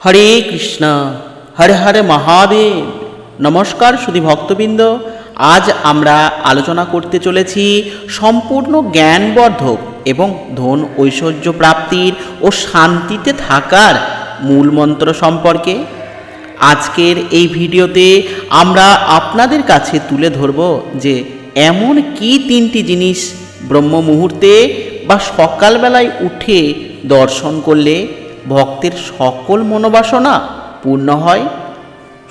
হরে কৃষ্ণ, হরে হরে মহাদেব। নমস্কার সুধী ভক্তবৃন্দ, আজ আমরা আলোচনা করতে চলেছি সম্পূর্ণ জ্ঞানবর্ধক এবং ধন ঐশ্বর্য প্রাপ্তির ও শান্তিতে থাকার মূল মন্ত্র সম্পর্কে। আজকের এই ভিডিওতে আমরা আপনাদের কাছে তুলে ধরব যে এমন কি তিনটি জিনিস ব্রহ্ম মুহূর্তে বা সকালবেলায় উঠে দর্শন করলে ভক্তের সকল মনোবাসনা পূর্ণ হয়।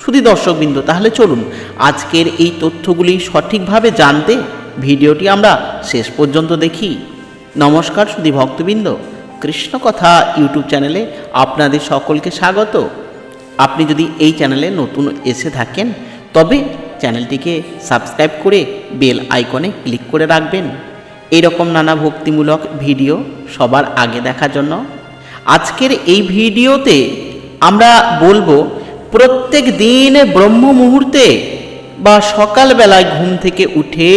শুধু দর্শকবৃন্দ, তাহলে চলুন আজকের এই তথ্যগুলি সঠিকভাবে জানতে ভিডিওটি আমরা শেষ পর্যন্ত দেখি। নমস্কার শুধু ভক্তবৃন্দ কৃষ্ণ কথা ইউটিউব চ্যানেলে আপনাদের সকলকে স্বাগত। আপনি যদি এই চ্যানেলে নতুন এসে থাকেন, তবে চ্যানেলটিকে সাবস্ক্রাইব করে বেল আইকনে ক্লিক করে রাখবেন। এরকম নানা ভক্তিমূলক ভিডিও সবার আগে দেখার জন্য আজকের এই ভিডিওতে আমরা বলব, প্রত্যেক দিন ব্রহ্ম মুহূর্তে বা সকালবেলায় ঘুম থেকে উঠে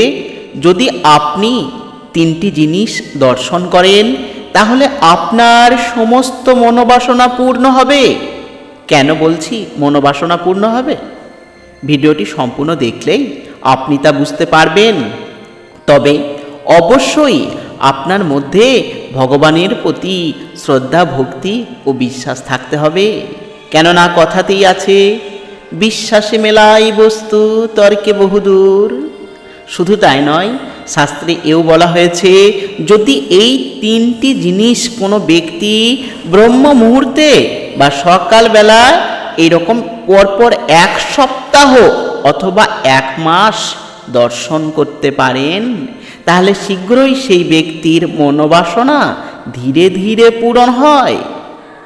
যদি আপনি তিনটি জিনিস দর্শন করেন, তাহলে আপনার সমস্ত মনোবাসনা পূর্ণ হবে। কেন বলছি মনোবাসনা পূর্ণ হবে? ভিডিওটি সম্পূর্ণ দেখলেই আপনি তা বুঝতে পারবেন। তবে অবশ্যই আপনার মধ্যে ভগবানের প্রতি শ্রদ্ধা, ভক্তি ও বিশ্বাস থাকতে হবে। কেননা কথাতেই আছে, বিশ্বাসে মেলাই বস্তু, তর্কে বহুদূর। শুধু তাই নয়, শাস্ত্রে এও বলা হয়েছে, যদি এই তিনটি জিনিস কোনো ব্যক্তি ব্রহ্ম মুহূর্তে বা সকালবেলা এইরকম পরপর এক সপ্তাহ অথবা এক মাস দর্শন করতে পারেন, তাহলে শীঘ্রই সেই ব্যক্তির মনোবাসনা ধীরে ধীরে পূরণ হয়।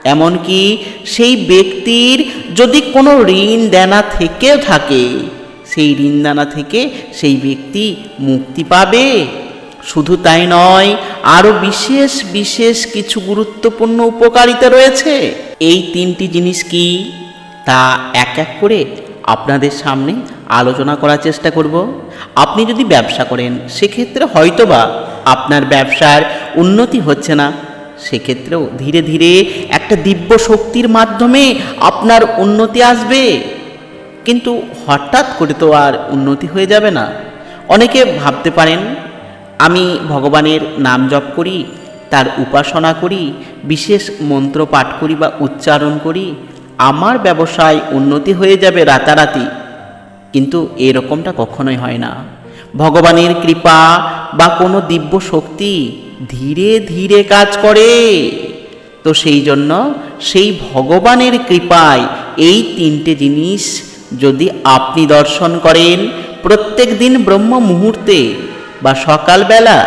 এমনকি সেই ব্যক্তির যদি কোনো ঋণ দেনা থেকেও থাকে, সেই ঋণ দানা থেকে সেই ব্যক্তি মুক্তি পাবে। শুধু তাই নয়, আরও বিশেষ বিশেষ কিছু গুরুত্বপূর্ণ উপকারিতা রয়েছে। এই তিনটি জিনিস কি? তা এক এক করে আপনাদের সামনে আলোচনা করার চেষ্টা করব। আপনি যদি ব্যবসা করেন, সেক্ষেত্রে হয়তোবা আপনার ব্যবসার উন্নতি হচ্ছে না, সেক্ষেত্রেও ধীরে ধীরে একটা দিব্য শক্তির মাধ্যমে আপনার উন্নতি আসবে। কিন্তু হঠাৎ করে তো আর উন্নতি হয়ে যাবে না। অনেকে ভাবতে পারেন, আমি ভগবানের নাম জপ করি, তার উপাসনা করি, বিশেষ মন্ত্র পাঠ করি বা উচ্চারণ করি, আমার ব্যবসায় উন্নতি হয়ে যাবে রাতারাতি। কিন্তু এরকমটা কখনোই হয় না। ভগবানের কৃপা বা কোনো দিব্য শক্তি ধীরে ধীরে কাজ করে। তো সেই জন্য সেই ভগবানের কৃপায় এই তিনটে জিনিস যদি আপনি দর্শন করেন, প্রত্যেক দিন ব্রহ্ম মুহূর্তে বা সকালবেলা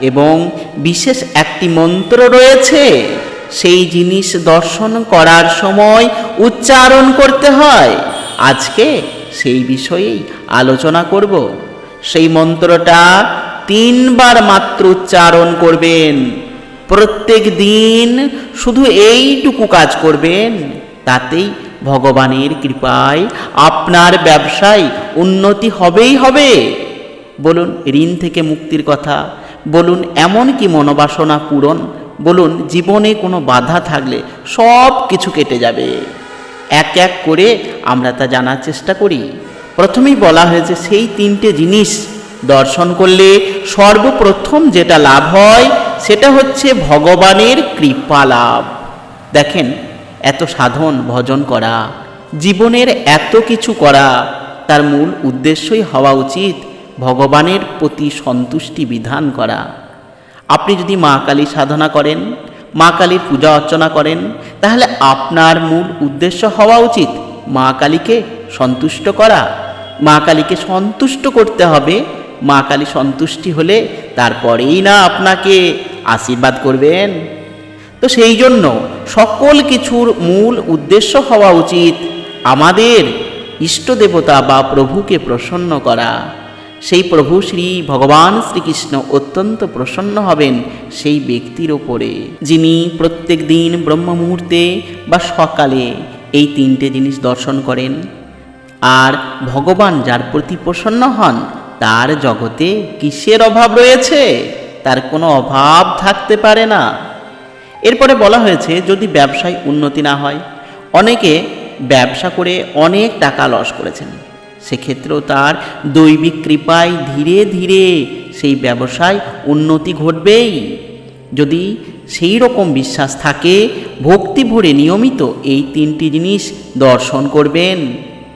এবং বিশেষ একটি মন্ত্র রয়েছে, সেই জিনিস দর্শন করার সময় উচ্চারণ করতে হয়। আজকে সেই বিষয়েই আলোচনা করব। সেই মন্ত্রটা তিনবার মাত্র উচ্চারণ করবেন। প্রত্যেক দিন শুধু এইটুকু কাজ করবেন। তাতেই ভগবানের কৃপায় আপনার ব্যবসায় উন্নতি হবেই হবে। বলুন, ঋণ থেকে মুক্তির কথা। বলুন, এমন কি মনোবাসনা পূরণ? বলুন, জীবনে কোনো বাধা থাকলে সব কিছু কেটে যাবে। এক এক করে আমরা তা জানার চেষ্টা করি। প্রথমেই বলা হয়েছে, সেই তিনটে জিনিস দর্শন করলে সর্বপ্রথম যেটা লাভ হয়, সেটা হচ্ছে ভগবানের কৃপা লাভ দেখেন, এত সাধন ভজন করা, জীবনের এত কিছু করা, তার মূল উদ্দেশ্যই হওয়া উচিত ভগবানের প্রতি সন্তুষ্টি বিধান করা। আপনি যদি মা কালী সাধনা করেন, মা কালীর পূজা অর্চনা করেন, তাহলে আপনার মূল উদ্দেশ্য হওয়া উচিত মা কালীকে সন্তুষ্ট করা। মা কালীকে সন্তুষ্ট করতে হবে মা কালী সন্তুষ্টি হলে তারপরেই না আপনাকে আশীর্বাদ করবেন। তো সেই জন্য সকল কিছুর মূল উদ্দেশ্য হওয়া উচিত আমাদের ইষ্ট দেবতা বা প্রভুকে প্রসন্ন করা। সেই প্রভু শ্রী ভগবান শ্রীকৃষ্ণ অত্যন্ত প্রসন্ন হবেন সেই ব্যক্তির ওপরে, যিনি প্রত্যেক দিন ব্রহ্ম মুহূর্তে বা সকালে এই তিনটে জিনিস দর্শন করেন। আর ভগবান যার প্রতি প্রসন্ন হন তার জগতে কিসের অভাব রয়েছে? তার কোনো অভাব থাকতে পারে না। এরপরে বলা হয়েছে, যদি ব্যবসায় উন্নতি না হয়, অনেকে ব্যবসা করে অনেক টাকা লস করেছেন। সেক্ষেত্রেও তার দৈবিক কৃপায় ধীরে ধীরে সেই ব্যবসায় উন্নতি ঘটবেই। যদি সেই রকম বিশ্বাস থাকে, ভক্তি ভরে নিয়মিত এই তিনটি জিনিস দর্শন করবেন।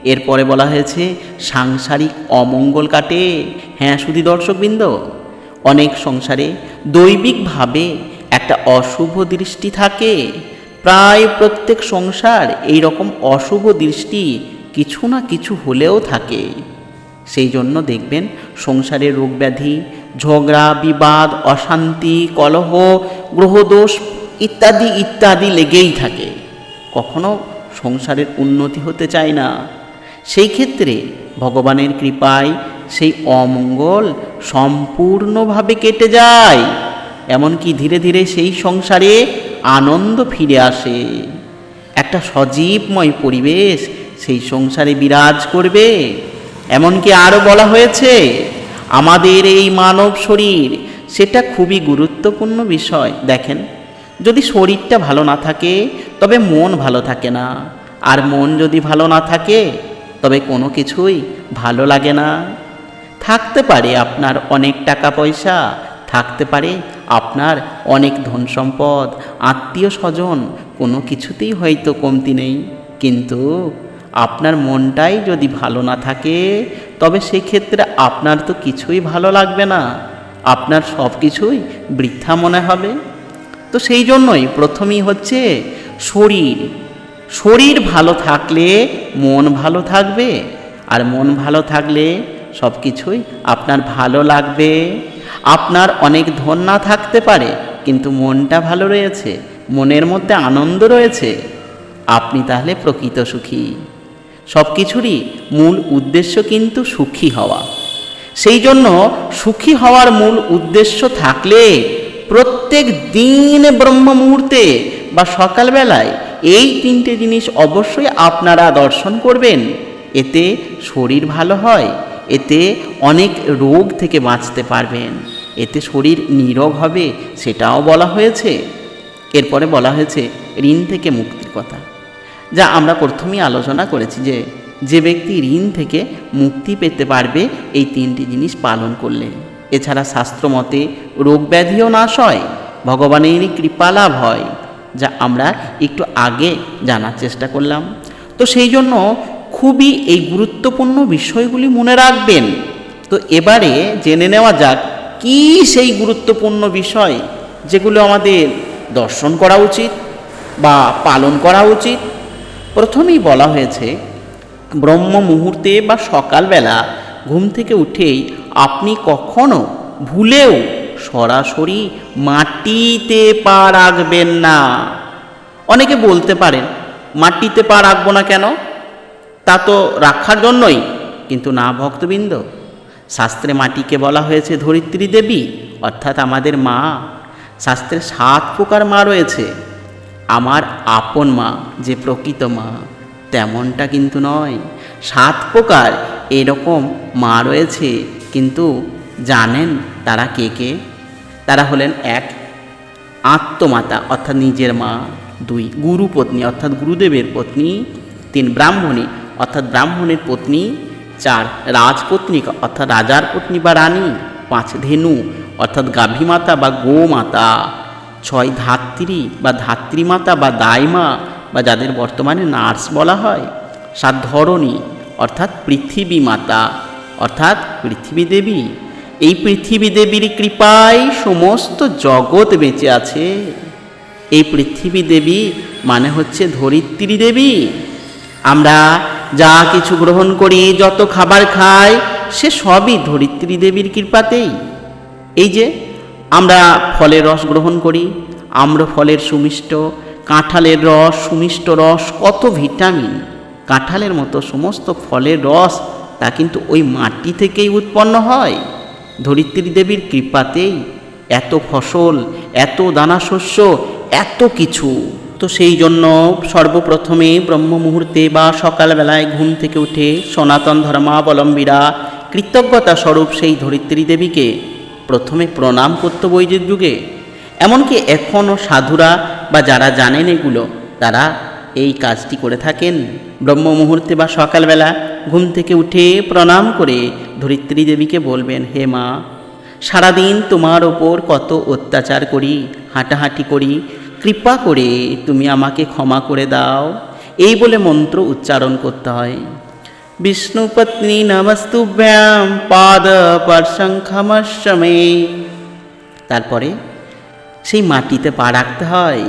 এরপরে বলা হয়েছে, সাংসারিক অমঙ্গল কাটে। হ্যাঁ শুধু দর্শকবৃন্দ, অনেক সংসারে দৈবিকভাবে একটা অশুভ দৃষ্টি থাকে। প্রায় প্রত্যেক সংসার এই রকম অশুভ দৃষ্টি কিছু না কিছু হলেও থাকে। সেই জন্য দেখবেন, সংসারে রোগ ব্যাধি, ঝগড়া, বিবাদ, অশান্তি, কলহ, গ্রহদোষ ইত্যাদি ইত্যাদি লেগেই থাকে। কখনো সংসারের উন্নতি হতে চায় না। সেই ক্ষেত্রে ভগবানের কৃপায় সেই অমঙ্গল সম্পূর্ণভাবে কেটে যায়। এমনকি ধীরে ধীরে সেই সংসারে আনন্দ ফিরে আসে। একটা সজীবময় পরিবেশ সেই সংসারে বিরাজ করবে। এমনকি আরও বলা হয়েছে, আমাদের এই মানব শরীর, সেটা খুবই গুরুত্বপূর্ণ বিষয়। দেখেন, যদি শরীরটা ভালো না থাকে, তবে মন ভালো থাকে না। আর মন যদি ভালো না থাকে তবে কোনো কিছুই ভালো লাগে না। থাকতে পারে আপনার অনেক টাকা পয়সা, থাকতে পারে আপনার অনেক ধন সম্পদ, আত্মীয় স্বজন, কোনো কিছুতেই হয়তো কমতি নেই। কিন্তু আপনার মনটাই যদি ভালো না থাকে, তবে সেক্ষেত্রে আপনার তো কিছুই ভালো লাগবে না। আপনার সব কিছুই বৃথা মনে হবে। তো সেই জন্যই প্রথমেই হচ্ছে শরীর। শরীর ভালো থাকলে মন ভালো থাকবে, আর মন ভালো থাকলে সব কিছুই আপনার ভালো লাগবে। আপনার অনেক ধন না থাকতে পারে, কিন্তু মনটা ভালো রয়েছে, মনের মধ্যে আনন্দ রয়েছে। আপনি তাহলে প্রকৃত সুখী। সব কিছুরই মূল উদ্দেশ্য কিন্তু সুখী হওয়া। সেই জন্য সুখী হওয়ার মূল উদ্দেশ্য থাকলে প্রত্যেক দিন ব্রহ্ম মুহূর্তে বা সকালবেলায় এই তিনটে জিনিস অবশ্যই আপনারা দর্শন করবেন। এতে শরীর ভালো হয়, এতে অনেক রোগ থেকে বাঁচতে পারবেন, এতে শরীর নিরোগ হবে সেটাও বলা হয়েছে। এরপরে বলা হয়েছে ঋণ থেকে মুক্তির কথা। যা আমরা প্রথমেই আলোচনা করেছি যে যে ব্যক্তি ঋণ থেকে মুক্তি পেতে পারবে, এই তিনটি জিনিস পালন করলে। এছাড়া শাস্ত্রমতে রোগ ব্যাধিও নাশ হয়, ভগবানেরই কৃপা লাভ হয়। যা আমরা একটু আগে জানার চেষ্টা করলাম। তো সেই জন্য খুবই এই গুরুত্বপূর্ণ বিষয়গুলি মনে রাখবেন। তো এবারে জেনে নেওয়া যাক, কি সেই গুরুত্বপূর্ণ বিষয় যেগুলো আমাদের দর্শন করা উচিত বা পালন করা উচিত? প্রথমেই বলা হয়েছে, ব্রহ্ম মুহূর্তে বা সকালবেলা ঘুম থেকে উঠেই আপনি কখনো ভুলেও সরাসরি মাটিতে পা রাখবেন না। অনেকে বলতে পারেন, মাটিতে পা রাখব না কেন? তা তো রাখার জন্যই, কিন্তু না ভক্তবৃন্দ। শাস্ত্রে মাটিকে বলা হয়েছে ধরিত্রী দেবী, অর্থাৎ আমাদের মা। শাস্ত্রে সাত প্রকার মা রয়েছে। আমার আপন মা, যে প্রকৃত মা, তেমনটা কিন্তু নয়। সাত প্রকার এরকম মা রয়েছে, কিন্তু জানেন তারা কে কে? তারা হলেন এক, আত্মমাতা, অর্থাৎ নিজের মা, দুই গুরু পত্নী অর্থাৎ গুরুদেবের পত্নী, তিন, ব্রাহ্মণী, অর্থাৎ ব্রাহ্মণের পত্নী, চার, রাজপত্নী, অর্থাৎ রাজার পত্নী বা রানী, পাঁচ, ধেনু, অর্থাৎ গাভীমাতা বা গোমাতা, ছয়, ধাত্রী বা ধাত্রীমাতা বা দাইমা, বা যাদের বর্তমানে নার্স বলা হয়, সাত, ধরণী, অর্থাৎ পৃথিবী মাতা অর্থাৎ পৃথিবী দেবী এই পৃথিবী দেবীর কৃপায় সমস্ত জগৎ বেঁচে আছে। এই পৃথিবী দেবী মানে হচ্ছে ধরিত্রী দেবী। আমরা যা কিছু গ্রহণ করি, যত খাবার খাই, সে সবই ধরিত্রী দেবীর কৃপাতেই। এই যে, আমরা ফলের রস গ্রহণ করি, আম্র ফলের সুমিষ্ট, কাঁঠালের রস, সুমিষ্ট রস, কত ভিটামিন। কাঁঠালের মতো সমস্ত ফলের রস তা কিন্তু ওই মাটি থেকেই উৎপন্ন হয়। ধরিত্রী দেবীর কৃপাতেই এত ফসল, এত দানা শস্য এত কিছু। তো সেই জন্য সর্বপ্রথমে ব্রহ্ম মুহূর্তে বা সকালবেলায় ঘুম থেকে উঠে সনাতন ধর্মাবলম্বীরা কৃতজ্ঞতা স্বরূপ সেই ধরিত্রী দেবীকে প্রথমে প্রণাম করত বৈদিক যুগে। এমনকি এখনও সাধুরা বা যারা জানেন এগুলো, তারা এই কাজটি করে থাকেন। ব্রহ্ম মুহূর্তে বা সকালবেলা ঘুম থেকে উঠে প্রণাম করে ধরিত্রী দেবীকে বলবেন, হে মা, সারাদিন তোমার ওপর কত অত্যাচার করি, হাঁটাহাঁটি করি, কৃপা করে তুমি আমাকে ক্ষমা করে দাও। এই বলে মন্ত্র উচ্চারণ করতে হয়। বিষ্ণুপত্নী নমস্তুভ্যাম পাদ পরশঙ্খমশ্বমে তারপরে সেই মাটিতে পা রাখতে হয়।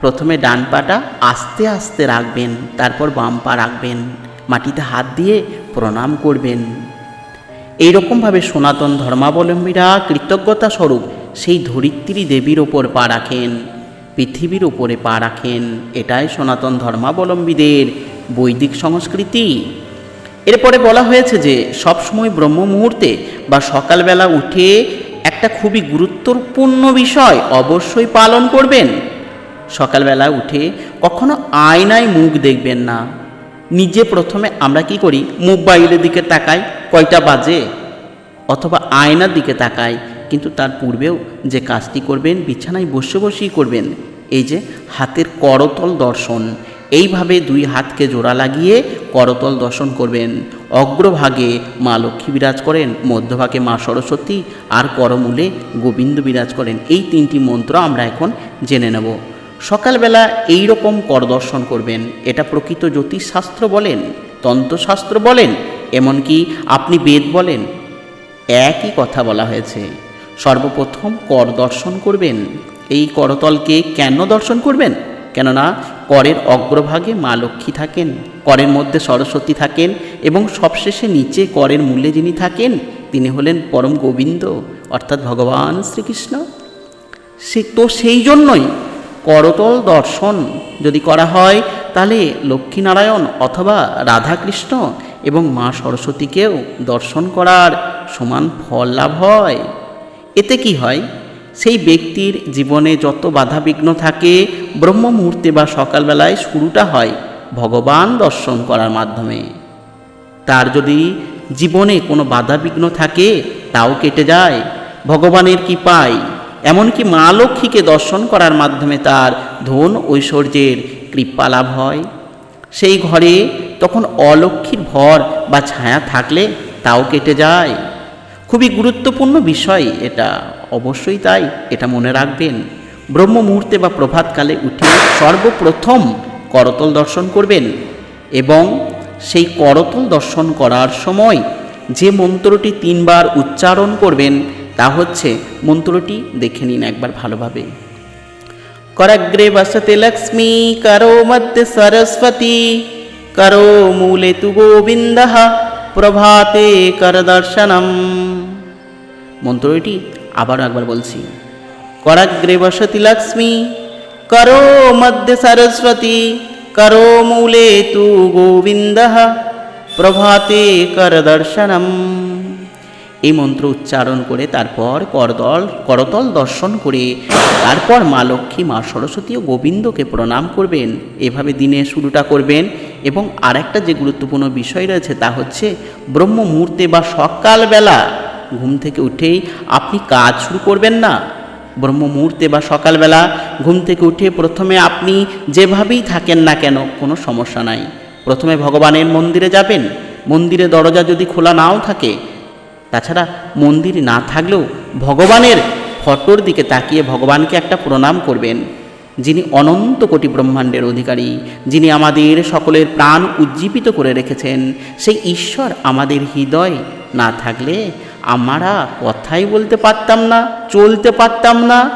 প্রথমে ডান পাটা আস্তে আস্তে রাখবেন, তারপর বাম পা রাখবেন, মাটিতে হাত দিয়ে প্রণাম করবেন। এই রকমভাবে সনাতন ধর্মাবলম্বীরা কৃতজ্ঞতা স্বরূপ সেই ধরিত্রী দেবীর ওপর পা রাখেন, পৃথিবীর উপরে পা রাখেন। এটাই সনাতন ধর্মাবলম্বীদের বৈদিক সংস্কৃতি। এরপরে বলা হয়েছে যে, সবসময় ব্রহ্ম মুহূর্তে বা সকালবেলা উঠে একটা খুবই গুরুত্বপূর্ণ বিষয় অবশ্যই পালন করবেন। সকালবেলা উঠে কখনো আয়নায় মুখ দেখবেন না। নিজে প্রথমে আমরা কি করি? মোবাইলের দিকে তাকাই, কয়টা বাজে? অথবা আয়নার দিকে তাকাই, কিন্তু তার পূর্বেও যে কাজটি করবেন, বিছানায় বসে বসেই করবেন। এই যে হাতের করতল দর্শন, এইভাবে দুই হাতকে জোড়া লাগিয়ে করতল দর্শন করবেন। অগ্রভাগে মা লক্ষ্মী বিরাজ করেন, মধ্যভাগে মা সরস্বতী, আর করমূলে গোবিন্দ বিরাজ করেন। এই তিনটি মন্ত্র আমরা এখন জেনে নেব। সকালবেলা এই রকম কর দর্শন করবেন। এটা প্রকৃত জ্যোতিষশাস্ত্র বলেন তন্ত্রশাস্ত্র বলেন, এমনকি আপনি বেদ বলেন। একই কথা বলা হয়েছে, সর্বপ্রথম কর দর্শন করবেন। এই করতলকে কেন দর্শন করবেন? কেননা করের অগ্রভাগে মা লক্ষ্মী থাকেন, করের মধ্যে সরস্বতী থাকেন এবং সবশেষে নিচে করের মূল্যে যিনি থাকেন, তিনি হলেন পরম গোবিন্দ, অর্থাৎ ভগবান শ্রীকৃষ্ণ। সে তো সেই জন্যই করতল দর্শন যদি করা হয়, তাহলে লক্ষ্মীনারায়ণ অথবা রাধাকৃষ্ণ এবং মা সরস্বতীকেও দর্শন করার সমান ফল লাভ হয়। এতে কি হয়? সেই ব্যক্তির জীবনে যত বাধাবিঘ্ন থাকে ব্রহ্ম মুহূর্তে বা সকালবেলায় শুরুটা হয় ভগবান দর্শন করার মাধ্যমে। তার যদি জীবনে কোনো বাধা বিঘ্ন থাকে, তাও কেটে যায়, ভগবানের কি পায় এমনকি মা লক্ষ্মীকে দর্শন করার মাধ্যমে তার ধন ঐশ্বর্যের কৃপা লাভ হয়। সেই ঘরে তখন অলক্ষ্মীর ভর বা ছায়া থাকলে তাও কেটে যায়। খুবই গুরুত্বপূর্ণ বিষয় এটা, অবশ্যই তাই, এটা মনে রাখবেন। ব্রহ্ম মুহূর্তে বা প্রভাতকালে উঠে সর্বপ্রথম করতল দর্শন করবেন এবং সেই করতল দর্শন করার সময় যে মন্ত্রটি তিনবার উচ্চারণ করবেন তা হচ্ছে, মন্ত্রটি দেখে নিন একবার ভালোভাবে। করাগ্রে বসতে লক্ষ্মী, করো মধ্যে সরস্বতী, করো মূলে তু গোবিন্দ, প্রভাতে কর করদর্শনম মন্ত্রটি আবার একবার বলছি, করাগ্রে বসতি লক্ষ্মী, করো মধ্যে সরস্বতী, করো মূলে তু গোবিন্দ, প্রভাতে কর করদর্শনম এই মন্ত্র উচ্চারণ করে তারপর করদল, করতল দর্শন করে তারপর মা লক্ষ্মী, মা সরস্বতী ও গোবিন্দকে প্রণাম করবেন। এভাবে দিনে শুরুটা করবেন। এবং আরেকটা যে গুরুত্বপূর্ণ বিষয় রয়েছে তা হচ্ছে ব্রহ্ম মুহূর্তে বা সকালবেলা ঘুম থেকে উঠেই আপনি কাজ শুরু করবেন না। ব্রহ্ম মুহূর্তে বা সকালবেলা ঘুম থেকে উঠে প্রথমে আপনি যেভাবেই থাকেন না কেন, কোনো সমস্যা নাই। প্রথমে ভগবানের মন্দিরে যাবেন। মন্দিরে দরজা যদি খোলা নাও থাকে তাছাড়া মন্দির না থাকলেও ভগবানের ফটোর দিকে তাকিয়ে ভগবানকে একটা প্রণাম করবেন। যিনি অনন্ত কোটি ব্রহ্মাণ্ডের অধিকারী, যিনি আমাদের সকলের প্রাণ উজ্জীবিত করে রেখেছেন, সেই ঈশ্বর আমাদের হৃদয় না থাকলে আমরা কথাই বলতে পারতাম না, চলতে পারতাম না।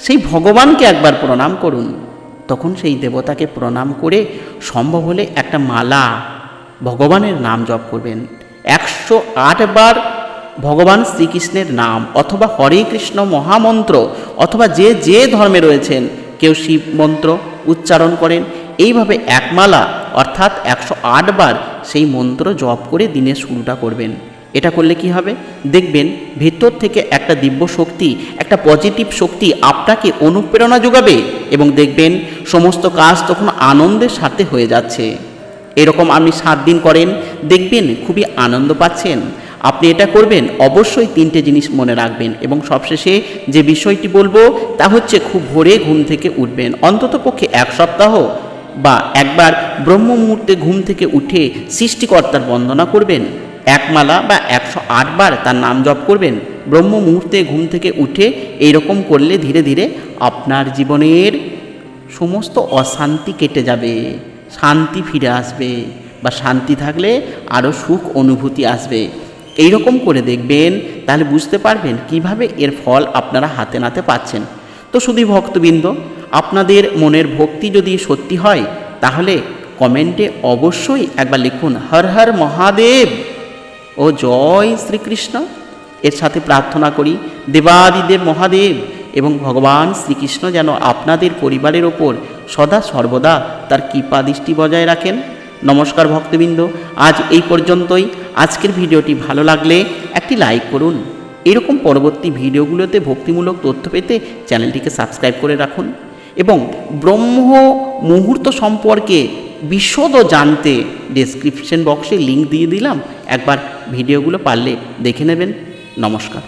সেই ভগবানকে একবার প্রণাম করুন। তখন সেই দেবতাকে প্রণাম করে সম্ভব হলে একটা মালা ভগবানের নাম জপ করবেন। একশো বার ভগবান শ্রীকৃষ্ণের নাম অথবা হরে কৃষ্ণ মহামন্ত্র অথবা যে যে ধর্মে রয়েছেন, কেউ শিব মন্ত্র উচ্চারণ করেন। এইভাবে একমালা অর্থাৎ একশো বার সেই মন্ত্র জপ করে দিনের শুরুটা করবেন। এটা করলে কি হবে? দেখবেন ভেতর থেকে একটা দিব্য শক্তি, একটা পজিটিভ শক্তি আপনাকে অনুপ্রেরণা যোগাবে এবং দেখবেন সমস্ত কাজ তখন আনন্দের সাথে হয়ে যাচ্ছে। এরকম আপনি সাত দিন করেন, দেখবেন খুবই আনন্দ পাচ্ছেন। আপনি এটা করবেন, অবশ্যই তিনটে জিনিস মনে রাখবেন এবং সবশেষে যে বিষয়টি বলব, তা হচ্ছে খুব ভোরে ঘুম থেকে উঠবেন। অন্তত পক্ষে এক সপ্তাহ বা একবার ব্রহ্ম মুহূর্তে ঘুম থেকে উঠে সৃষ্টিকর্তার বন্দনা করবেন। এক মালা বা একশো আটবার তার নাম জপ করবেন। ব্রহ্ম মুহূর্তে ঘুম থেকে উঠে এইরকম করলে ধীরে ধীরে আপনার জীবনের সমস্ত অশান্তি কেটে যাবে। শান্তি ফিরে আসবে বা শান্তি থাকলে আরও সুখ অনুভূতি আসবে। এই রকম করে দেখবেন, তাহলে বুঝতে পারবেন কীভাবে এর ফল আপনারা হাতে নাতে পাচ্ছেন। তো শুধু ভক্তবৃন্দ, আপনাদের মনের ভক্তি যদি সত্যি হয়, তাহলে কমেন্টে অবশ্যই একবার লিখুন, হর হর মহাদেব ও জয় শ্রীকৃষ্ণ। এর সাথে প্রার্থনা করি, দেবাদিদেব মহাদেব এবং ভগবান শ্রীকৃষ্ণ যেন আপনাদের পরিবারের ওপর সদা সর্বদা তার কৃপা দৃষ্টি বজায় রাখেন। নমস্কার ভক্তবৃন্দ, আজ এই পর্যন্তই। আজকের ভিডিওটি ভালো লাগলে একটি লাইক করুন। এরকম পরবর্তী ভিডিওগুলোতে ভক্তিমূলক তথ্য পেতে চ্যানেলটিকে সাবস্ক্রাইব করে রাখুন এবং ব্রহ্ম মুহূর্ত সম্পর্কে বিশদ জানতে ডেসক্রিপশন বক্সে লিংক দিয়ে দিলাম। একবার ভিডিওগুলো পারলে দেখে নেবেন। নমস্কার।